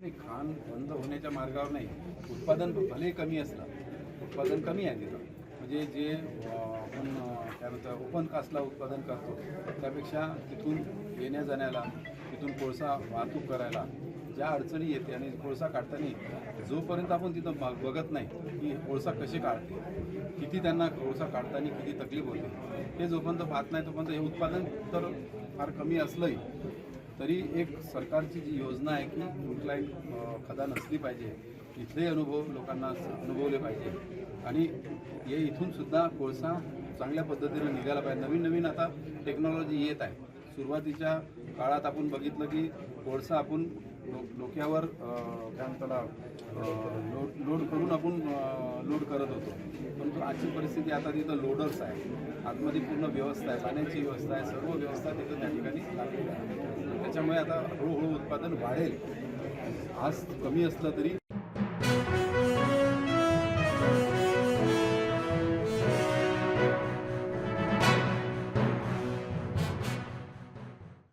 नाही खाण बंद होण्याच्या मार्गावर नाही. उत्पादन भले कमी असलं उत्पादन कमी आहे तिथं. म्हणजे जे आपण त्यानंतर काय ओपन कास्टला उत्पादन करतो त्यापेक्षा तिथून येण्या जाण्याला तिथून कोळसा वाहतूक करायला ज्या अडचणी येते आणि कोळसा काढताना जोपर्यंत आपण तिथं बघत नाही की कोळसा कसे काढते किती त्यांना कोळसा काढताना किती तकलीफ होते हे जोपर्यंत पाहत नाही तोपर्यंत हे उत्पादन तर फार कमी असलंही. तरी एक सरकारची जी योजना आहे की कुठलाही खदान असली पाहिजे इथले अनुभव लोकांना अनुभवले पाहिजे. आणि हे इथून सुद्धा कोळसा चांगल्या पद्धतीने निघायला पाहिजे. नवीन नवीन आता टेक्नॉलॉजी येत आहे. सुरुवातीच्या काळात आपण बघितलं की कोळसा आपण लो डोक्यावर काय म्हणतात त्याला, लोड लोड करून आपण लोड करत होतो. परंतु आजची परिस्थिती आता तिथं लोडर्स आहे. आतमध्ये पूर्ण व्यवस्था आहे. पाण्याची व्यवस्था आहे. सर्व व्यवस्था तिथं त्या ठिकाणी लागलेली आहे त्याच्यामुळे आता हळूहळू उत्पादन वाढेल. आज कमी असलं तरी